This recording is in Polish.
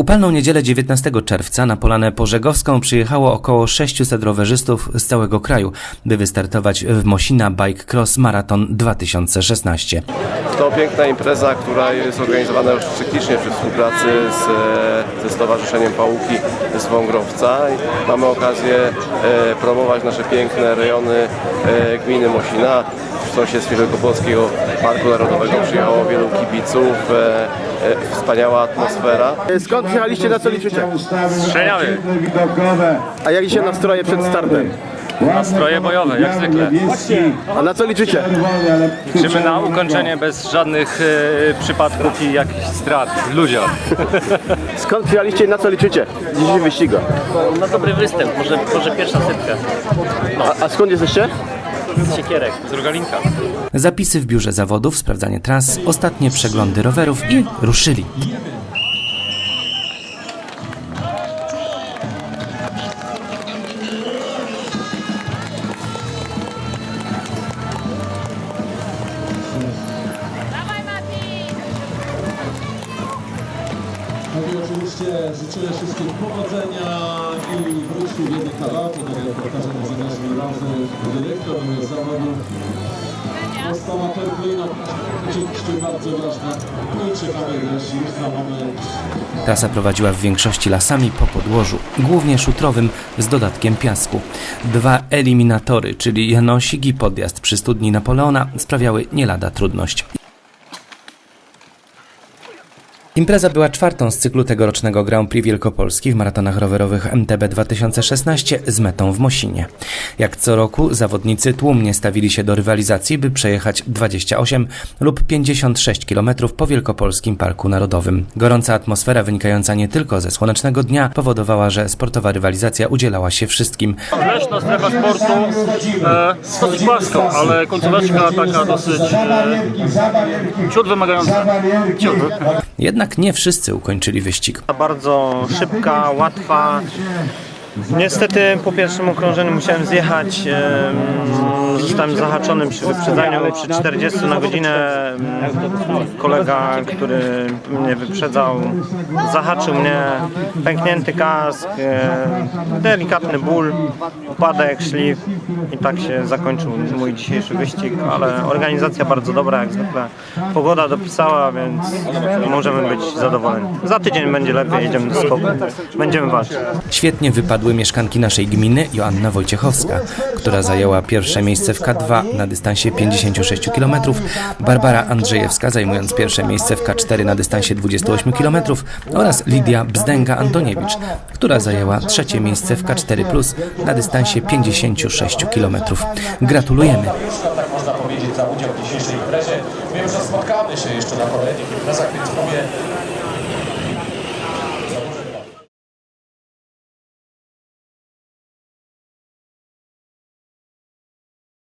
upalną niedzielę 19 czerwca na Polanę Pożegowską przyjechało około 600 rowerzystów z całego kraju, by wystartować w Mosina Bike Cross Marathon 2016. To piękna impreza, która jest organizowana już cyklicznie przy współpracy z, e, ze Stowarzyszeniem Pałuki z Wągrowca. Mamy okazję e, promować nasze piękne rejony e, gminy Mosina. W sąsiedztwie Wielkopolskiego Parku Narodowego przyjechało wielu kibiców. E, e, wspaniała atmosfera. Skąd przyjechaliście, na co liczycie? Strzelamy. A jak dzisiaj nastroje przed startem? Nastroje bojowe, jak zwykle. A na co liczycie? Liczymy na ukończenie bez żadnych e, przypadków i jakichś strat ludziom. Skąd przyjechaliście i na co liczycie w dzisiejszym wyścigu? Na dobry występ, może, może pierwsza setka A, a skąd jesteście? Z siekierek. Z Rogalinka. Zapisy w biurze zawodów, sprawdzanie tras, ostatnie przeglądy rowerów i ruszyli. No i oczywiście życzę wszystkim powodzenia i wróćcie w jednych kawałku, tak jak pokazał nasz ważny dyrektor zawodu. Postawa oczywiście bardzo ważna. No i już Trasa prowadziła w większości lasami po podłożu, głównie szutrowym z dodatkiem piasku. Dwa eliminatory, czyli Janosik i podjazd przy studni Napoleona sprawiały nie lada trudność. Impreza była czwartą z cyklu tegorocznego Grand Prix Wielkopolski w maratonach rowerowych MTB 2016 z metą w Mosinie. Jak co roku zawodnicy tłumnie stawili się do rywalizacji, by przejechać 28 lub 56 km po Wielkopolskim Parku Narodowym. Gorąca atmosfera wynikająca nie tylko ze słonecznego dnia powodowała, że sportowa rywalizacja udzielała się wszystkim. Leśna strefa sportu, e, dosyć płasko, ale końcóweczka taka dosyć e, ciut wymagająca. Ciut. Jednak nie wszyscy ukończyli wyścig. bardzo szybka, łatwa. Niestety po pierwszym okrążeniu musiałem zjechać. em, Zostałem zahaczony przy wyprzedzaniu przy 40 na godzinę. Kolega, który mnie wyprzedzał, zahaczył mnie. Pęknięty kask, delikatny ból, upadek, szlif i tak się zakończył mój dzisiejszy wyścig, ale organizacja bardzo dobra, jak zwykle. Pogoda dopisała, więc możemy być zadowoleni. Za tydzień będzie lepiej, jedziemy do skoku. Będziemy walczyć. Świetnie wypadły mieszkanki naszej gminy Joanna Wojciechowska, która zajęła pierwsze miejsce w K2 na dystansie 56 km, Barbara Andrzejewska zajmując pierwsze miejsce w K4 na dystansie 28 km oraz Lidia Bzdęga-Antoniewicz, która zajęła trzecie miejsce w K4 na dystansie 56 km. Gratulujemy! tak można powiedzieć, za udział w dzisiejszej imprezie. Wiem, że spotkamy się jeszcze na kolejnych imprezach, więc